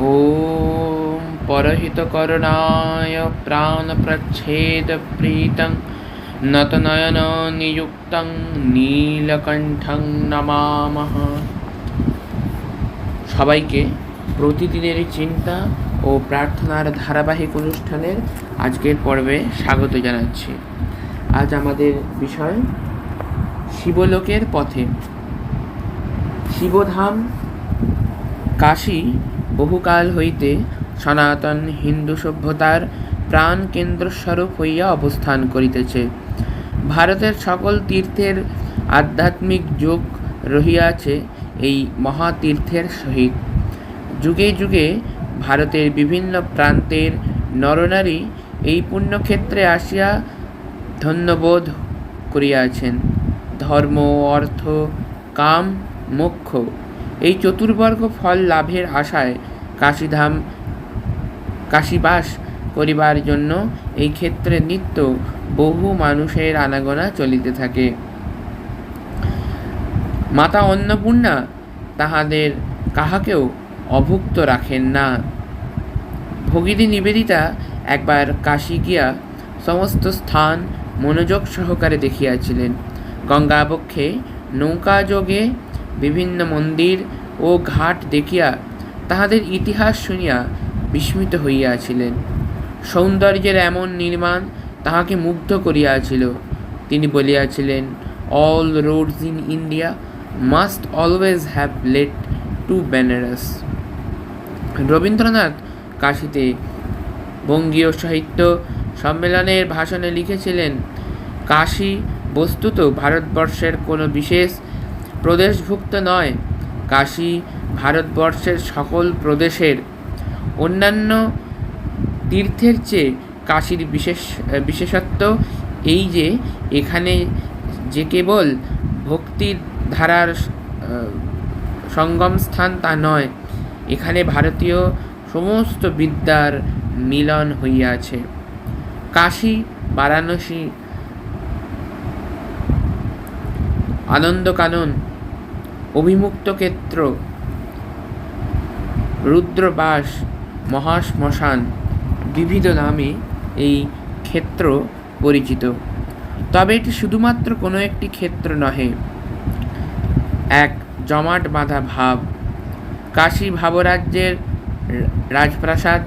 ॐ परहितकरुणाय प्राणप्रच्छेदप्रीतं नतनयननियुक्तं নীলকণ্ঠং নমামহ সবাইকে প্রতিদিনের চিন্তা ও প্রার্থনার ধারাবাহিক অনুষ্ঠানের আজকের পর্বে স্বাগত জানাচ্ছি আজ আমাদের বিষয় শিবলোকের পথে শিবধাম কাশী বহুকাল হইতে সনাতন হিন্দু সভ্যতার প্রাণ কেন্দ্রস্বরূপ হইয়া অবস্থান করিতেছে। ভারতের সকল তীর্থের আধ্যাত্মিক যোগ রহিয়াছে এই মহাতীর্থের সহিত। যুগে যুগে ভারতের বিভিন্ন প্রান্তের নরনারী এই পুণ্যক্ষেত্রে আসিয়া ধন্যবোধ করিয়াছেন। ধর্ম, অর্থ, কাম, মোক্ষ এই চতুর্বর্গ ফল লাভের আশায় কাশীধাম কাশীবাস করিবার জন্য এই ক্ষেত্রে নিত্য বহু মানুষের আনাগোনা চলিতে থাকে। মাতা অন্নপূর্ণা তাহাদের কাহাকেও অভুক্ত রাখেন না। ভগিনী নিবেদিতা একবার কাশী গিয়া সমস্ত স্থান মনোযোগ সহকারে দেখিয়াছিলেন। গঙ্গাবক্ষে নৌকাযোগে বিভিন্ন মন্দির ও ঘাট দেখিয়া তাহাদের ইতিহাস শুনিয়া বিস্মিত হইয়াছিলেন। সৌন্দর্যের এমন নির্মাণ তাহাকে মুগ্ধ করিয়াছিল। তিনি বলিয়াছিলেন all roads in India must always have led to Benares Rabindranath কাশীতে বঙ্গীয় সাহিত্য সম্মেলনের ভাষণে লিখেছিলেন, কাশী বস্তুত ভারতবর্ষের কোনো বিশেষ প্রদেশভুক্ত নয়, কাশী ভারতবর্ষের সকল প্রদেশের অন্যান্য তীর্থের চেয়ে কাশীর বিশেষ, বিশেষত্ব এই যে, এখানে যে কেবল ভক্তির ধারার সঙ্গম স্থান তা নয়, এখানে ভারতীয় সমস্ত বিদ্যার মিলন হইয়াছে। কাশী, বারাণসী, আনন্দকানন অভিমুক্ত ক্ষেত্র, রুদ্রবাস, মহাশ্মশান বিবিধ নামে এই ক্ষেত্র পরিচিত। তবে এটি শুধুমাত্র কোনো একটি ক্ষেত্র নহে। এক, জমাট বাঁধা ভাব। কাশী ভাবরাজ্যের রাজপ্রাসাদ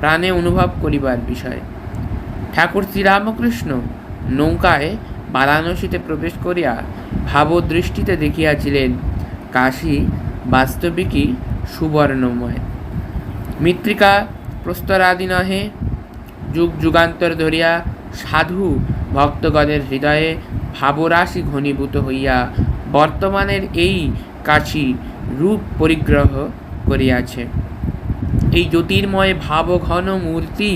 প্রাণে অনুভব করিবার বিষয়। ঠাকুর শ্রীরামকৃষ্ণ নৌকায় বারাণসীতে প্রবেশ করিয়া ভাবদৃষ্টিতে দেখিয়াছিলেন কাশী বাস্তবিকই সুবর্ণময়। মৃত্তিকা প্রস্তরাদি নহে, যুগ যুগান্তর ধরিয়া সাধু ভক্তগণের হৃদয়ে ভাবরাশি ঘনীভূত হইয়া বর্তমানের এই কাশী রূপ পরিগ্রহ করিয়াছে। এই জ্যোতির্ময় ভাবঘন মূর্তি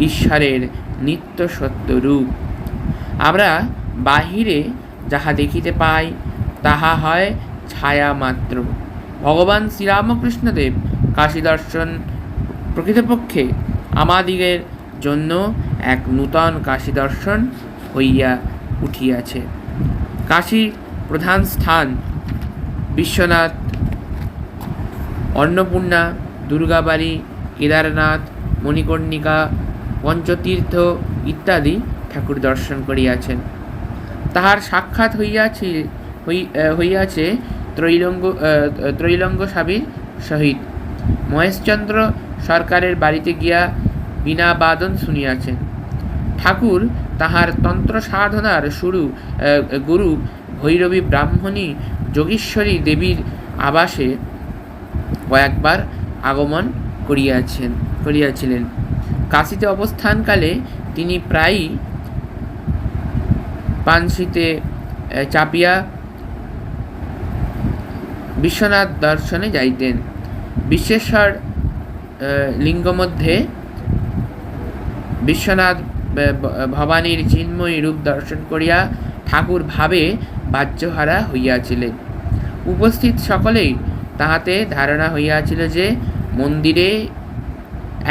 ঈশ্বরের নিত্য সত্য রূপ। আমরা বাহিরে যাহা দেখিতে পাই, তাহা হয় ছায়া মাত্র ভগবান শ্রীরামকৃষ্ণদেব কাশী দর্শন প্রকৃতপক্ষে আমাদিগের জন্য এক নূতন কাশী দর্শন হইয়া উঠিয়াছে। কাশী প্রধান স্থান বিশ্বনাথ, অন্নপূর্ণা, দুর্গাবাড়ি, কেদারনাথ, মণিকর্ণিকা, পঞ্চতীর্থ ইত্যাদি ঠাকুর দর্শন করিয়াছেন। তাহার সাক্ষাৎ হইয়াছে, হই- হইয়াছে ত্রৈলঙ্গ ত্রৈলঙ্গ স্বামীর সহিত। মহেশচন্দ্র সরকারের বাড়িতে গিয়া বিনা বাদন শুনিয়াছেন। ঠাকুর তাহার তন্ত্র সাধনার শুরু গুরু ভৈরবী ব্রাহ্মণী যোগীশ্বরী দেবীর আবাসে কয়েকবার আগমন করিয়াছেন, করিয়াছিলেন। কাশীতে অবস্থানকালে তিনি প্রায়ই পানসিতে চাপিয়া বিশ্বনাথ দর্শনে যাইতেন। বিশ্বেশ্বর আহ, লিঙ্গ মধ্যে বিশ্বনাথ ভবানীর চিন্ময়ী রূপ দর্শন করিয়া ঠাকুর ভাবে বাহ্যহারা হইয়াছিলেন। উপস্থিত সকলেই তাহাতে ধারণা হইয়াছিল যে মন্দিরে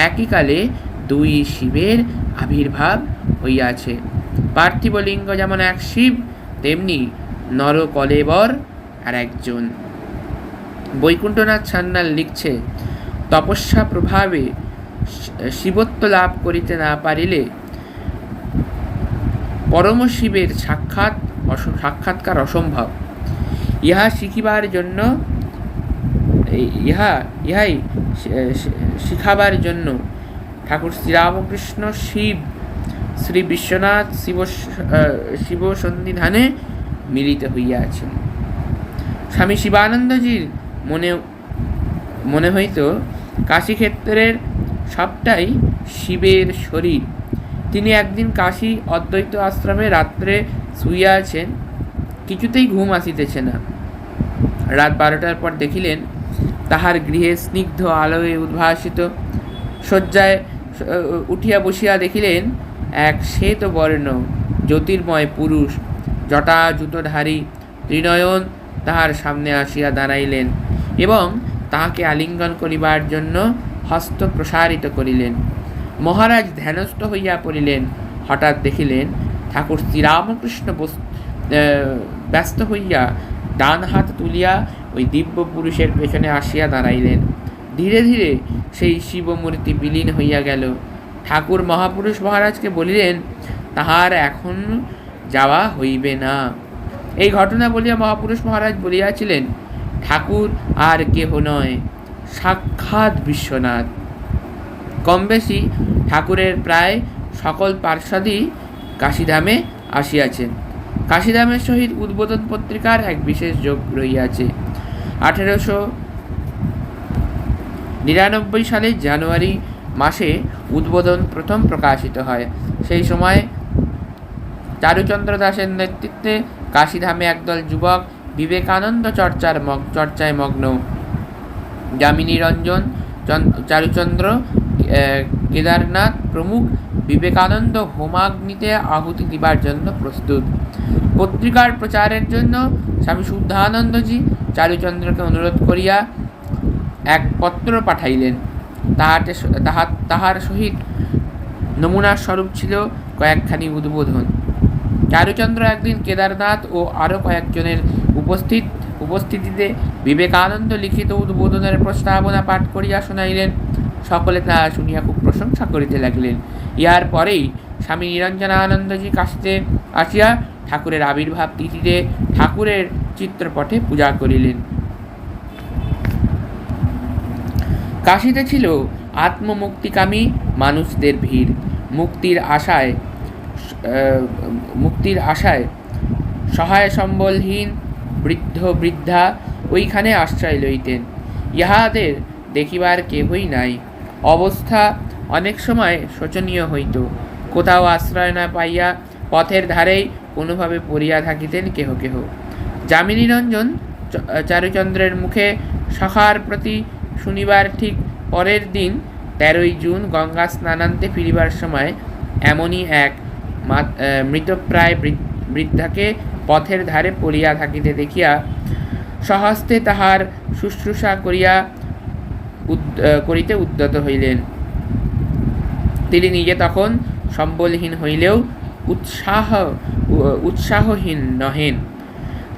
একই কালে দুই শিবের আবির্ভাব হইয়াছে। পার্থিব লিঙ্গ যেমন এক শিব, তেমনি নর কলেবর আর একজন। বৈকুণ্ঠনাথ সান্যাল লিখছে, তপস্যা প্রভাবে শিবত্ব লাভ করিতে না পারিলে পরম শিবের সাক্ষাৎ সাক্ষাৎকার অসম্ভব। ইহা শিখিবার জন্য ইহা, ইহাই শিখাবার জন্য ঠাকুর শ্রীরামকৃষ্ণ শিব শ্রী বিশ্বনাথ শিব শিব সন্নিধানে মিলিত হইয়াছেন। স্বামী শিবানন্দজির মনে মনে হইতো কাশীক্ষেত্রের সবটাই শিবের শরীর। তিনি একদিন কাশী অদ্বৈত আশ্রমে রাত্রে শুইয়া আছেন কিছুতেই ঘুম আসিতেছে না। রাত বারোটার পর দেখিলেন তাহার গৃহে স্নিগ্ধ আলোয় উদ্ভাসিত শয্যায় উঠিয়া বসিয়া দেখিলেন এক শ্বেত বর্ণ, জ্যোতির্ময় পুরুষ জটা জুতোধারী ত্রিনয়ন তাহার সামনে আসিয়া দাঁড়াইলেন এবং তাহাকে আলিঙ্গন করিবার জন্য হস্ত প্রসারিত করিলেন। মহারাজ ধ্যানস্থ হইয়া পড়িলেন। হঠাৎ দেখিলেন ঠাকুর শ্রীরামকৃষ্ণ ব্যস্ত হইয়া ডান হাত তুলিয়া ওই দিব্য পুরুষের পেছনে আসিয়া দাঁড়াইলেন। ধীরে ধীরে সেই শিবমূর্তি বিলীন হইয়া গেল। ঠাকুর মহাপুরুষ মহারাজকে বলিলেন, তাহার এখন যাওয়া হইবে না। এই ঘটনা বলিয়া মহাপুরুষ মহারাজ বলিয়াছিলেন, ঠাকুর আর কেহ নয়, সাক্ষাৎ বিশ্বনাথ। কম বেশি ঠাকুরের প্রায় সকল পার্ষদই কাশীধামে আসিয়াছেন। কাশীধামের সহিত উদ্বোধন পত্রিকার এক বিশেষ যোগ রহিয়াছে। আঠেরোশো নিরানব্বই সালের জানুয়ারি মাসে উদ্বোধন প্রথম প্রকাশিত হয়। সেই সময় চারুচন্দ্র দাসের নেতৃত্বে কাশীধামে একদল যুবক বিবেকানন্দ চর্চার মগ চর্চায় মগ্ন। যামিনী রঞ্জন, চন- চারুচন্দ্র কেদারনাথ প্রমুখ বিবেকানন্দ হোমাগ্নিতে আহুতি দিবার জন্য প্রস্তুত। পত্রিকার প্রচারের জন্য স্বামী শুদ্ধানন্দজি চারুচন্দ্রকে অনুরোধ করিয়া এক পত্র পাঠাইলেন। তাহাতে তাহা, তাহার সহিত নমুনার স্বরূপ ছিল কয়েকখানি উদ্বোধন। চারুচন্দ্র একদিন কেদারনাথ ও আরও কয়েকজনের উপস্থিত, উপস্থিতিতে বিবেকানন্দ লিখিত উদ্বোধনের প্রস্তাবনা পাঠ করিয়া শুনাইলেন। সকলে তাহা শুনিয়া খুব প্রশংসা করিতে লাগিলেন। ইহার পরেই স্বামী নিরঞ্জনানন্দজি কাশিতে আসিয়া ঠাকুরের আবির্ভাব তিথিতে ঠাকুরের চিত্রপটে পূজা করিলেন। কাশিতে ছিল আত্মমুক্তিকামী মানুষদের ভিড়। মুক্তির আশায় মুক্তির আশায় সহায় সম্বলহীন বৃদ্ধ বৃদ্ধা ওইখানে আশ্রয় লইতেন। ইহাদের দেখিবার কেহই নাই। অবস্থা অনেক সময় শোচনীয় হইত। কোথাও আশ্রয় না পাইয়া পথের ধারেই কোনোভাবে পড়িয়া থাকিতেন কেহ কেহ। যামিনীরঞ্জন চারুচন্দ্রের মুখে সখার প্রতি শুনিবার ঠিক পরের দিন তেরোই জুন গঙ্গা স্নানান্তে ফিরিবার সময় এমনই এক মৃতপ্রায় বৃদ্ধ- বৃদ্ধাকে পথের ধারে পড়িয়া থাকিতে দেখিয়া সহস্তে তাহার শুশ্রূষা করিয়া করিতে উদ্যত হইলেন। তিনি নিজে তখন সম্বলহীন হইলেও উৎসাহ উৎসাহহীন নহেন।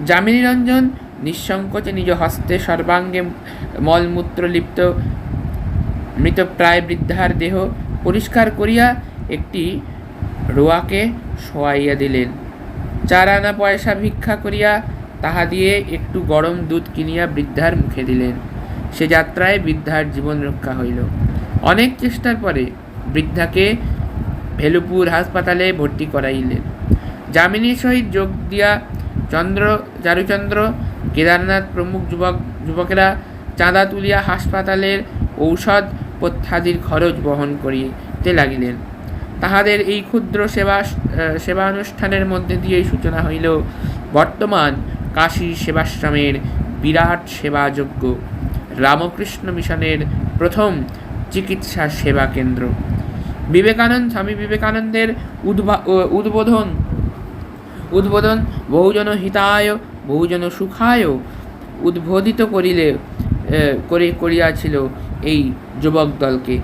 যামিনী রঞ্জন নিঃসংকোচে নিজ হস্তে সর্বাঙ্গে মলমূত্র লিপ্ত মৃতপ্রায় বৃদ্ধার দেহ পরিষ্কার করিয়া একটি রোয়াকে শোয়াইয়া দিলেন। চার আনা পয়সা ভিক্ষা করিয়া তাহা দিয়ে একটু গরম দুধ কিনিয়া বৃদ্ধার মুখে দিলেন। সে যাত্রায় বৃদ্ধার জীবন রক্ষা হইল। অনেক চেষ্টার পরে বৃদ্ধাকে ভেলুপুর হাসপাতালে ভর্তি করাইলেন। যামিনীর সহিত যোগ দিয়া চন্দ্র চারুচন্দ্র কেদারনাথ প্রমুখ যুবক, যুবকেরা চাঁদা তুলিয়া হাসপাতালের ঔষধ প্রত্যাদির খরচ বহন করিতে লাগিলেন। তাহাদের এই ক্ষুদ্র সেবা সেবানুষ্ঠানের মধ্যে দিয়েই সূচনা হইল বর্তমান কাশী সেবাশ্রমের বিরাট সেবাযোগ্য রামকৃষ্ণ মিশনের প্রথম চিকিৎসা সেবা কেন্দ্র। বিবেকানন্দ, স্বামী বিবেকানন্দের উদ্বোধন উদ্বোধন বহুজন হিতায় বহুজন সুখায় উদ্বোধিত করিলে করে, করিয়াছিল এই যুবক দলকে।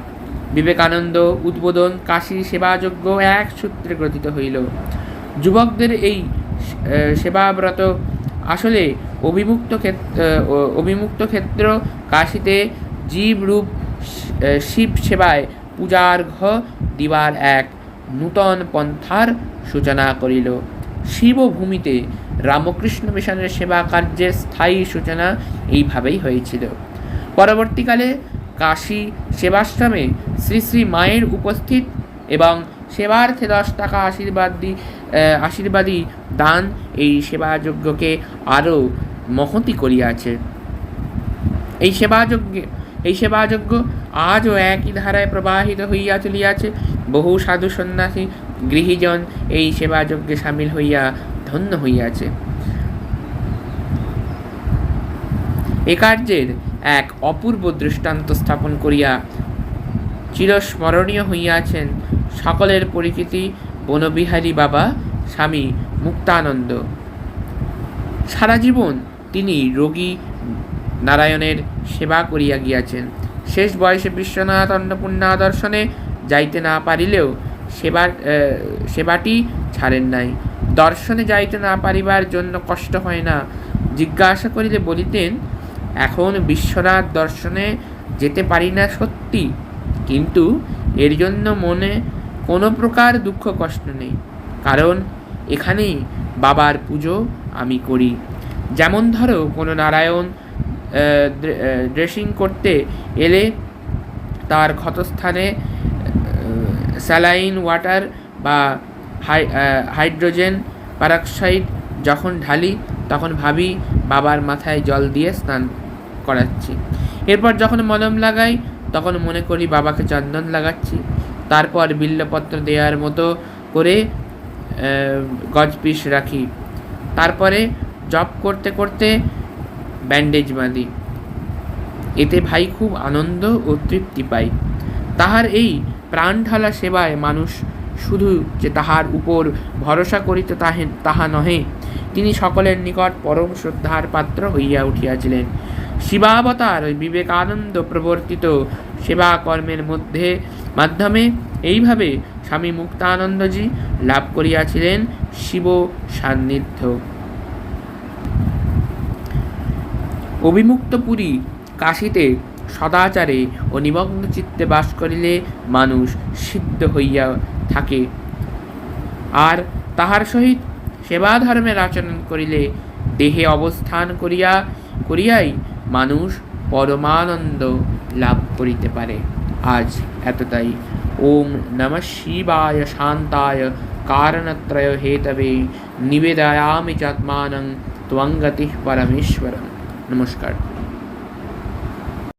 বিবেকানন্দ উদ্বোধন কাশী সেবাযোগ্য এক সূত্রে গ্রথিত হইল। যুবকদের এই সেবাব্রত আসলে অভিমুক্ত ক্ষেত্র অভিমুক্ত ক্ষেত্র কাশীতে জীবরূপ শিব সেবায় পূজার্ঘ দিবার এক নূতন পন্থার সূচনা করিল। শিবভূমিতে রামকৃষ্ণ মিশনের সেবা কার্যের স্থায়ী সূচনা এইভাবেই হয়েছিল। পরবর্তীকালে কাশী সেবাশ্রমে শ্রী শ্রী মায়ের উপস্থিত এবং সেবার্থে দশ টাকা আশীর্বাদ আশীর্বাদী দান এই সেবাযজ্ঞকে আরও মহতি করিয়াছে। এই সেবাযজ্ঞে, এই সেবাযজ্ঞ আজও একই ধারায় প্রবাহিত হইয়া চলিয়াছে। বহু সাধু সন্ন্যাসী গৃহীজন এই সেবাযজ্ঞে সামিল হইয়া ধন্য হইয়াছে। এ কার্যের এক অপূর্ব দৃষ্টান্ত স্থাপন করিয়া চিরস্মরণীয় হইয়াছেন সকলের পরিচিতি বনবিহারী বাবা স্বামী মুক্তানন্দ। সারা জীবন তিনি রোগী নারায়ণের সেবা করিয়া গিয়াছেন। শেষ বয়সে বিশ্বনাথ অন্নপূর্ণা দর্শনে যাইতে না পারিলেও সেবা আহ, সেবাটি ছাড়েন নাই। দর্শনে যাইতে না পারিবার জন্য কষ্ট হয় না। জিজ্ঞাসা করিলে বলিতেন এখন বিশ্বনাথ দর্শনে যেতে পারি না সত্যি কিন্তু এর জন্য মনে কোনো প্রকার দুঃখ কষ্ট নেই কারণ এখানেই বাবার পুজো আমি করি। যেমন ধরো কোনো নারায়ণ ড্রেসিং করতে এলে তার ক্ষতস্থানে স্যালাইন ওয়াটার বা হাই হাইড্রোজেন পারক্সাইড যখন ঢালি তখন ভাবি বাবার মাথায় জল দিয়ে স্নান করাচ্ছি। এরপর যখন মলম লাগাই তখন মনে করি বাবাকে চন্দন লাগাচ্ছি। তারপর বিল্লপত্র দেওয়ার মতো করে আহ, গজ পিস রাখি। তারপরে জব করতে করতে ব্যান্ডেজ বাঁধি। এতে ভাই খুব আনন্দ ও তৃপ্তি পাই তাহার এই প্রাণঢালা সেবায় মানুষ শুধু যে তাহার উপর ভরসা করিতে তাহে, তাহা নহে, তিনি সকলের নিকট পরম শ্রদ্ধার পাত্র হইয়া উঠিয়াছিলেন। শিবাবতার বিবেকানন্দ প্রবর্তিত সেবা কর্মের মধ্যে মাধ্যমে এইভাবে স্বামী মুক্তানন্দজি লাভ করিয়াছিলেন শিব সান্নিধ্য। অবিমুক্ত পুরী কাশীতে সদাচারে ও নিমগ্ন চিত্তে বাস করিলে মানুষ সিদ্ধ হইয়া থাকে। আর তাহার সহিত সেবা ধর্মের আচরণ করিলে দেহে অবস্থান করিয়া, করিয়াই মানুষ পরমানন্দ লাভ করিতে পারে। আজ এতটাই। ওম নম শিবায় শান্তায় কারণত্রয় হেতবে নিবেদয়ামি চাত্মানং ত্বঙ্গতি পরমেশ্বরম নমস্কার।